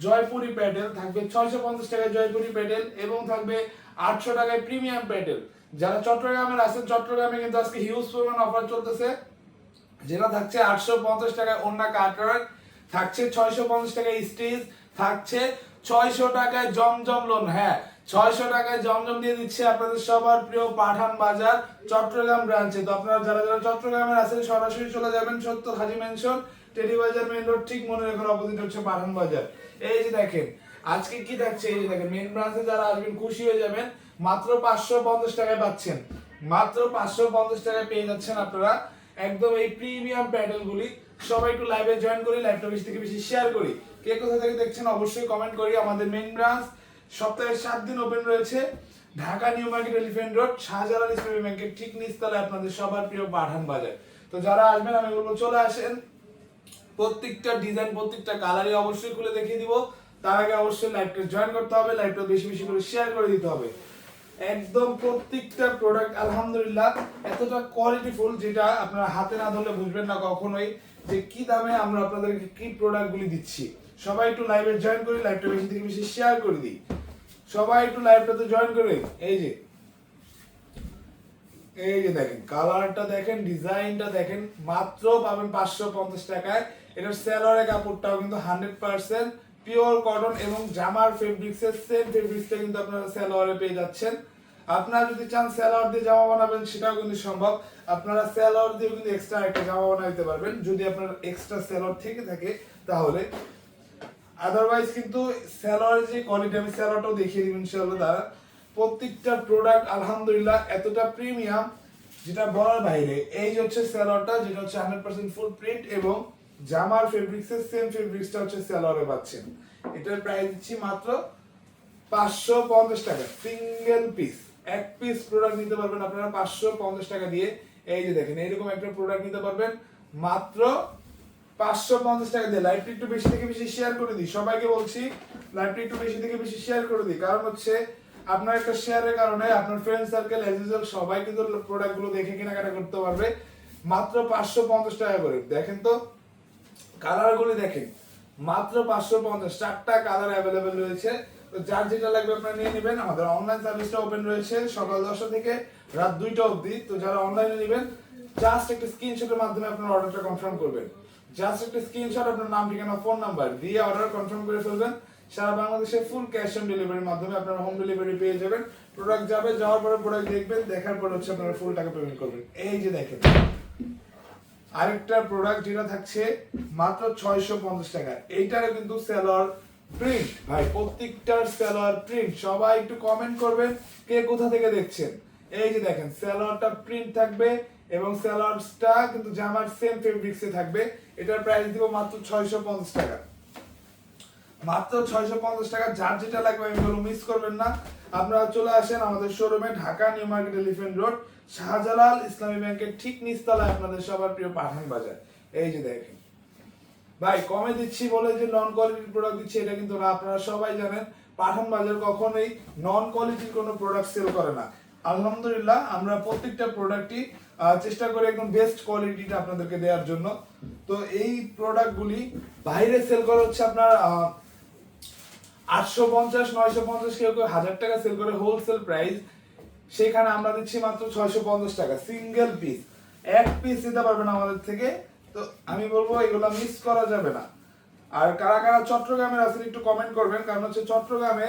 Jaipuri pedal থাকবে পঞ্চাশ টাকায় জয়পুরি প্যাডেল এবং থাকবে আটশো টাকায় প্রিমিয়াম প্যাডেল যারা চট্টগ্রামের আছেন, চট্টগ্রামে কিন্তু আজকে হিউজ পরিমাণ অফার চলতেছে। যেটা থাকছে আটশো পঞ্চাশ টাকায় অন্য কাটার থাকছে ছয়শো পঞ্চাশ টাকায় স্টেজ থাকছে ছয়শো টাকায় জমজম লোন হ্যাঁ ছয়শো টাকায় জমজম দিয়ে দিচ্ছে আপনাদের সবার প্রিয় পাঠান বাজার, চট্টগ্রাম ব্রাঞ্চে তো আপনারা যারা যারা চট্টগ্রামের আছেন, সরাসরি চলে যাবেন সত্তর হাজি মেনশন টেরি বাজার মেন রোড ঠিক মনে রাখার অপোজিট হচ্ছে পাঠান বাজার। এই যে দেখেন, আজকে কি থাকছে? এই যে দেখেন মেন ব্রাঞ্চে যারা আসবেন, খুশি হয়ে যাবেন। মাত্র পাঁচশো পঞ্চাশ টাকায় পাচ্ছেন। মাত্র পাঁচশো পঞ্চাশ টাকায় পেয়ে যাচ্ছেন আপনারা একদম এই প্রিমিয়াম প্যাডেল গুলি। সবাই একটু লাইভে জয়েন করি লাইভটা বেশি থেকে বেশি শেয়ার করি। কে কোথা থেকে দেখছেন, অবশ্যই কমেন্ট করি। আমাদের মেন ব্রাঞ্চ সপ্তাহে সাত দিন ওপেন রয়েছে Dhaka new market elephant road, Shahjalal Islami ব্যাংকের ঠিক নিচতলায় আপনাদের সবার প্রিয় পাঠান বাজার। তো যারা আসবেন, আমি বলব চলে আসেন। প্রত্যেকটা ডিজাইন প্রত্যেকটা কালারই অবশ্যই খুলে দেখিয়ে দিব। তার আগে অবশ্যই লাইভটা জয়েন করতে হবে লাইভটা বেশি বেশি করে শেয়ার করে দিতে হবে। একদম প্রত্যেকটা প্রোডাক্ট আলহামদুলিল্লাহ, এতটা কোয়ালিটিফুল যেটা আপনারা হাতে না ধরলে বুঝবেন না কখনোই যে কি দামে আমরা আপনাদেরকে কি প্রোডাক্টগুলি দিচ্ছি। সবাই একটু লাইভে জয়েন করি লাইভটা বেশি থেকে বেশি শেয়ার করে দিই। সবাই একটু লাইভটাতে জয়েন করে এই যে। এই যে দেখেন কালারটা দেখেন ডিজাইনটা দেখেন, মাত্র পাবেন পাঁচশো পঞ্চাশ টাকায়। এটার স্যালোয়ারের কাপড়টাও কিন্তু হান্ড্রেড পার্সেন্ট পিওর কটন এবং জামার ফেব্রিক্সের সেম ফেব্রিক্সটা কিন্তু আপনারা স্যালোয়ারে পেয়ে যাচ্ছেন। আপনারা যদি চান স্যালোয়ার দিয়ে জামা বানাবেন, সেটাও কিন্তু সম্ভব। আপনারা স্যালোয়ার দিয়েও কিন্তু এক্সট্রা একটা জামা বানাইতে পারবেন। যদি আপনার এক্সট্রা স্যালোয়ার থেকে থাকে, তাহলে আদারওয়াইজ কিন্তু স্যালোয়ার যে কোয়ালিটি আমি স্যালোয়ারটাও দেখিয়ে দিব ইনশাআল্লাহ দ্বারা প্রত্যেকটা প্রোডাক্ট আলহামদুলিল্লাহ এতটা প্রিমিয়াম যেটা বলার বাইরে, এই হচ্ছে স্যালোয়ারটা যেটা হচ্ছে হান্ড্রেড পার্সেন্ট ফুল প্রিন্ট এবং জামার ফেব্রিক্সের সেম ফেব্রিক্সটা হচ্ছে স্যালোয়ারে পাচ্ছেন। এটার প্রাইস দিচ্ছি মাত্র পাঁচশো পঞ্চাশ টাকা সিঙ্গেল পিস এক পিস প্রোডাক্ট নিতে পারবেন আপনারা পাঁচশো পঞ্চাশ টাকা দিয়ে। এই যে দেখেন, এইরকম একটা প্রোডাক্ট নিতে পারবেন মাত্র পাঁচশো পঞ্চাশ টাকা দিয়ে লাইভটা একটু বেশি থেকে বেশি শেয়ার করে দিই। সবাইকে বলছি লাইভটা একটু বেশি থেকে বেশি শেয়ার করে দিই। কারণ হচ্ছে, আপনার একটা শেয়ারের কারণে আপনার ফ্রেন্ড সার্কেল এজ ইউজুয়াল সবাই কিন্তু প্রোডাক্টগুলো দেখে কেনাকাটা করতে পারবে। মাত্র পাঁচশো পঞ্চাশ টাকা করে। দেখেন তো কালার গুলি দেখেন। মাত্র পাঁচশো পঞ্চাশ, চারটা কালার অ্যাভেলেবেল রয়েছে। তো যার যেটা লাগবে আপনারা নিয়ে নেবেন। আমাদের অনলাইন সার্ভিসটা ওপেন রয়েছে সকাল দশটা থেকে রাত দুইটা অবধি। তো যারা অনলাইনে নেবেন জাস্ট একটা স্ক্রিনশটের মাধ্যমে আপনার অর্ডারটা কনফার্ম করবেন। জাস্ট একটা স্ক্রিনশট আপনার নাম, ঠিকানা ফোন নাম্বার দিয়ে অর্ডার কনফার্ম করে ফেলবেন। সারা বাংলাদেশে ফুল ক্যাশ অন ডেলিভারির মাধ্যমে আপনারা হোম ডেলিভারি পেয়ে যাবেন। প্রোডাক্ট যাবে, যাওয়ার পরে প্রোডাক্ট দেখবেন, দেখার পর হচ্ছে আপনারা ফুল টাকা পেমেন্ট করবেন। এই যে দেখেন। আরেকটা প্রোডাক্ট যেটা থাকছে মাত্র ছয়শো পঞ্চাশ টাকা। এইটারও কিন্তু সেলর প্রিন্ট ভাই, প্রত্যেকটার সেলর প্রিন্ট সবাই একটু কমেন্ট করবেন, কে কোথা থেকে দেখছেন? এই যে দেখেন সেলরটা প্রিন্ট থাকবে এবং সেলরটা কিন্তু জামার সেম ফেব্রিক্সে থাকবে। এটার প্রাইস দিব মাত্র ছয়শো পঞ্চাশ টাকা। মাত্র ছয়শো পঞ্চাশ টাকা, যার যেটা লাগবে আমি বলব মিস করবেন না। আপনারা চলে আসেন আমাদের শোরুমে Dhaka new market elephant road, Shahjalal Islami ব্যাংকের ঠিক নিচতলায় আপনাদের সবার প্রিয় পাঠান বাজার। এই যে দেখেন। ভাই, কমে দিচ্ছি বলে যে নন কোয়ালিটির প্রোডাক্ট দিচ্ছি, এটা কিন্তু আপনারা সবাই জানেন, পাঠান বাজার কখনোই নন কোয়ালিটির কোনো প্রোডাক্ট সেল করে না। আলহামদুলিল্লাহ, আমরা প্রত্যেকটা প্রোডাক্টই চেষ্টা করে একদম বেস্ট কোয়ালিটিটা আপনাদেরকে দেওয়ার জন্য। তো এই প্রোডাক্টগুলি বাইরে সেল করা হচ্ছে আপনার আটশো পঞ্চাশ, নয়শো পঞ্চাশ কেউ কেউ হাজার টাকা সেল করে হোলসেল প্রাইস সেখানে আমরা দিচ্ছি মাত্র ছয়শো পঞ্চাশ টাকা সিঙ্গেল পিস এক পিস দিতে পারবেন আমাদের থেকে। তো আমি বলব, এগুলো মিস করা যাবে না। আর কারা কারা চট্টগ্রামের আছেন একটু কমেন্ট করবেন, কারণ হচ্ছে চট্টগ্রামে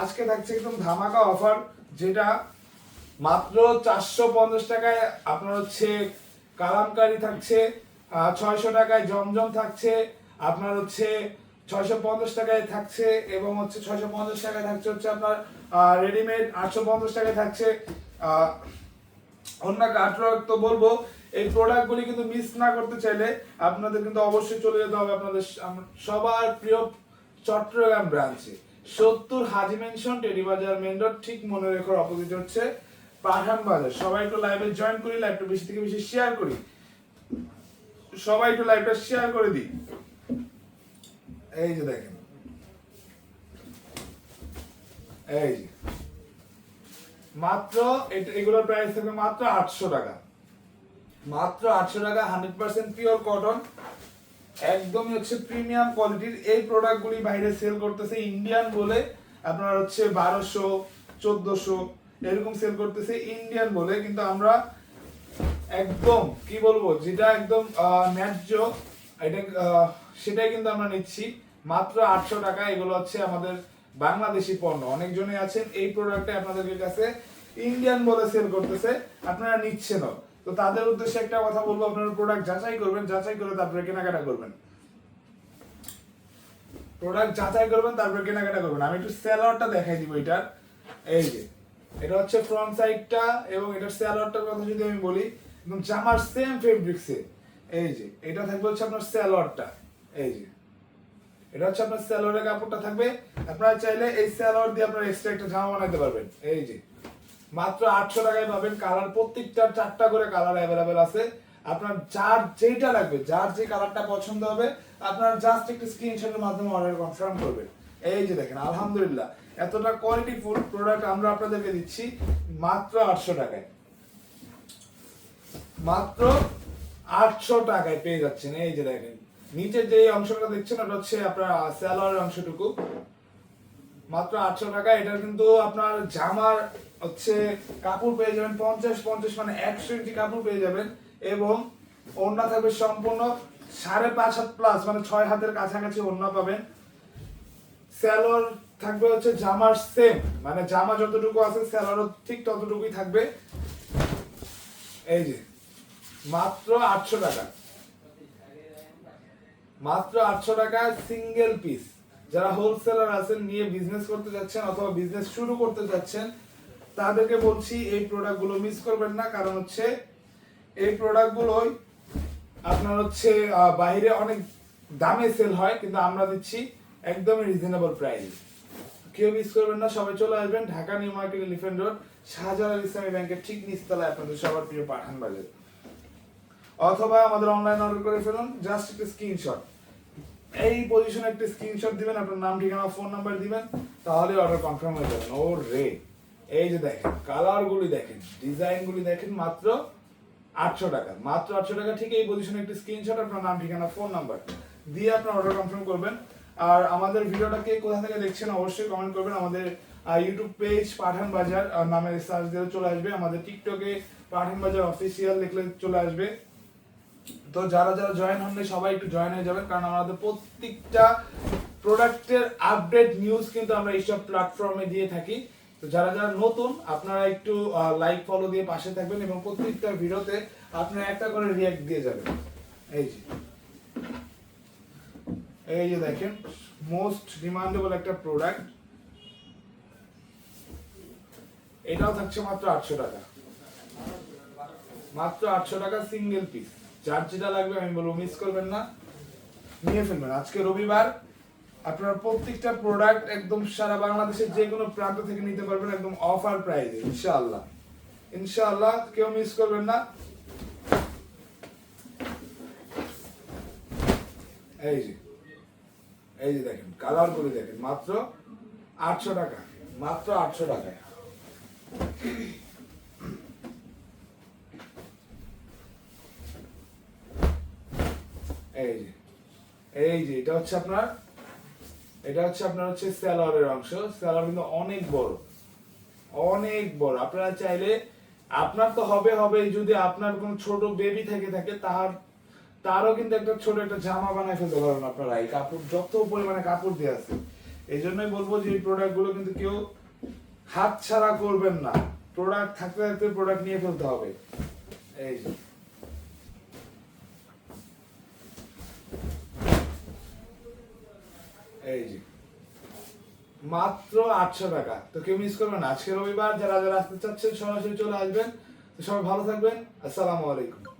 আজকে থাকছে একদম ধামাকা অফার যেটা মাত্র চারশো পঞ্চাশ টাকায় আপনার হচ্ছে কালামকারি থাকছে ছয়শো টাকায় জমজম থাকছে, আপনার হচ্ছে ছয়শো পঞ্চাশ টাকায় থাকছে এবং হচ্ছে ছয়শো পঞ্চাশ টাকায় থাকছে হচ্ছে আপনার রেডিমেড আটশো পঞ্চাশ টাকায় থাকছে। অন্য কাটরক তো বলব, এই প্রোডাক্টগুলি কিন্তু মিস না করতে চাইলে আপনাদের কিন্তু অবশ্যই চলে যেতে হবে আপনাদের সবার প্রিয় চট্টগ্রাম ব্রাঞ্চে সত্তর হাজি মেনশন টেরি বাজার মেন রোড ঠিক মনে রেখার অপোজিট হচ্ছে। পাঠান বাজার। সবাই একটু লাইভে জয়েন করি লাইভটা বেশি থেকে বেশি শেয়ার করি। সবাই একটু লাইভটা শেয়ার করে দিই। এই যে দেখেন। এই যে। মাত্র এগুলোর প্রাইস থাকবে মাত্র আটশো টাকা। মাত্র আটশো টাকা হান্ড্রেড পার্সেন্ট পিওর কটন একদমই হচ্ছে প্রিমিয়াম কোয়ালিটির এই প্রোডাক্টগুলি বাইরে সেল করতেছে ইন্ডিয়ান বলে। আপনার হচ্ছে বারোশো, চোদ্দশো এরকম সেল করতেছে ইন্ডিয়ান বলে, কিন্তু আমরা একদম, কি বলব, যেটা একদম ন্যায্য, এটা সেটাই কিন্তু আমরা নিচ্ছি। মাত্র আটশো টাকা, এগুলো হচ্ছে আমাদের বাংলাদেশি পণ্য। অনেকজনই আছেন এই প্রোডাক্টটা আপনাদের কাছে ইন্ডিয়ান বলে সেল করতেছে, আপনারা নিচ্ছেন তো তাদের উদ্দেশ্যে একটা কথা বলব, আপনারা প্রোডাক্ট যাচাই করবেন, যাচাই করে তারপরে কেনাকাটা করবেন। প্রোডাক্ট যাচাই করবেন, তারপরে কেনাকাটা করবেন। আমি একটু স্যালোয়ারটা দেখাই দিব এটার। এই যে এটা হচ্ছে ফ্রন্ট সাইডটা এবং এটার স্যালোয়ারটার কথা যদি আমি বলি এবং জামার সেম ফেব্রিক্সে এই যে, এটা থাকবে হচ্ছে আপনার স্যালোয়ারটা এই যে, এটা হচ্ছে আপনার স্যালোয়ারের কাপড়টা থাকবে। আপনারা চাইলে এই স্যালোয়ার দিয়ে আপনারা এক্সট্রা একটা জামা বানাতে পারবেন। এই যে, মাত্র আটশো টাকায় পাবেন। কালার প্রত্যেকটার চারটা করে কালার অ্যাভেলেবেল আছে। আপনার যার যেটা লাগবে, যার যে কালারটা পছন্দ হবে, আপনার জাস্ট একটু স্ক্রিনশটের মাধ্যমে অর্ডার কনফার্ম করবেন। এই যে দেখেন, আলহামদুলিল্লাহ। এতটা কোয়ালিটি ফুল প্রোডাক্ট আমরা আপনাদেরকে দিচ্ছি মাত্র আটশো টাকায়। মাত্র আটশো টাকায় পেয়ে যাচ্ছেন, এই যে দেখেন। নিচের যে অংশটা দেখছেন, ওটা হচ্ছে আপনার স্যালোয়ারের অংশটুকু। মাত্র আটশো টাকা এটা কিন্তু আপনার জামার হচ্ছে কাপড় পেয়ে যাবেন পঞ্চাশ পঞ্চাশ মানে একশো ইঞ্চি কাপড় পেয়ে যাবেন এবং ওড়না থাকবে সম্পূর্ণ সাড়ে পাঁচ হাত প্লাস মানে ছয় হাতের কাছাকাছি ওড়না পাবেন। স্যালোর থাকবে হচ্ছে জামার সেম মানে জামা যতটুকু আছে স্যালোরও ঠিক ততটুকুই থাকবে। এই যে, মাত্র আটশো টাকা। মাত্র আটশো টাকা সিঙ্গেল পিস যারা হোলসেলার আছেন, নিয়ে বিজনেস করতে যাচ্ছেন অথবা বিজনেস শুরু করতে যাচ্ছেন, তাদেরকে বলছি এই প্রোডাক্টগুলো মিস করবেন না। কারণ হচ্ছে, এই প্রোডাক্টগুলোই আপনার হচ্ছে বাইরে অনেক দামে সেল হয়, কিন্তু আমরা দিচ্ছি একদমই রিজনেবল প্রাইস কেউ মিস করবেন না, সবাই চলে আসবেন Dhaka new market elephant road, Shahjalal Islami ব্যাংকের ঠিক নিচতলায় আপনাদের সবার প্রিয় পাঠান বাজার। অথবা আমাদের অনলাইন অর্ডার করে ফেলুন জাস্ট একটা স্ক্রিনশট এই পজিশনে একটা স্ক্রিনশট দিবেন, আপনার নাম, ঠিকানা ফোন নাম্বার দিবেন তাহলে অর্ডার কনফার্ম হয়ে যাবেন ও রে এই যে দেখেন কালার গুলি দেখেন ডিজাইন গুলি দেখেন, মাত্র আটশো টাকা। মাত্র আটশো টাকা, ঠিক এই পজিশনে একটা স্ক্রিনশট আপনার নাম, ঠিকানা ফোন নাম্বার দিয়ে আপনার অর্ডার কনফার্ম করবেন। আর আমাদের ভিডিওটাকে কোথা থেকে দেখছেন অবশ্যই কমেন্ট করবেন। আমাদের ইউটিউব পেজ পাঠান বাজার নামে সার্চ দিয়ে চলে আসবে। আমাদের টিকটকে পাঠান বাজার অফিসিয়াল লিখলে চলে আসবে। তো যারা যারা জয়েন হননি, সবাই একটু জয়েন হয়ে যাবেন। কারণ আমাদের প্রত্যেকটা প্রোডাক্টের আপডেট নিউজ কিন্তু আমরা এইসব প্ল্যাটফর্মে দিয়ে থাকি। তো যারা যারা নতুন, আপনারা একটু লাইক ফলো দিয়ে পাশে থাকবেন এবং প্রত্যেকটা ভিডিওতে আপনারা একটা করে রিয়াক্ট দিয়ে যাবেন। এই যে। এই যে দেখেন মোস্ট ডিমান্ডেবল একটা প্রোডাক্ট এটাও থাকছে মাত্র আটশো টাকা। মাত্র আটশো টাকা সিঙ্গেল পিস যার যেটা লাগবে আমি বলব মিস করবেন না। নিয়ে ফেলবেন। আজকে রবিবার, আপনারা প্রত্যেকটা প্রোডাক্ট একদম সারা বাংলাদেশের যে কোনো প্রান্ত থেকে নিতে পারবেন একদম অফার প্রাইসে ইনশাআল্লাহ। ইনশাআল্লাহ, কেউ মিস করবেন না। এই যে। এই যে দেখেন কালার করে দেখেন, মাত্র আটশো টাকা, মাত্র আটশো টাকায় এই যে এই যে, এটা হচ্ছে আপনার, এটা হচ্ছে আপনার হচ্ছে স্যালোয়ারের অংশ, স্যালোয়ার কিন্তু অনেক বড় অনেক বড়। আপনারা চাইলে, আপনার তো হবে হবে যদি আপনার কোনো ছোট বেবি থেকে থাকে তার তারও কিন্তু একটা ছোট একটা জামা বানায় ফেলতে পারবেন আপনারা। এই কাপড়, যত পরিমাণে কাপড় দিয়ে আছে। এই জন্যই বলব যে এই প্রোডাক্টগুলো কিন্তু কেউ হাত ছাড়া করবেন না। প্রোডাক্ট থাকতে থাকতে প্রোডাক্ট নিয়ে ফেলতে হবে। এই যে। এই যে। মাত্র আটশো টাকা। তো কেউ মিস করবেন আজকে রবিবার, যারা যারা আসতে চাচ্ছেন, সরাসরি চলে আসবেন। তো সবাই ভালো থাকবেন। আসসালামু আলাইকুম।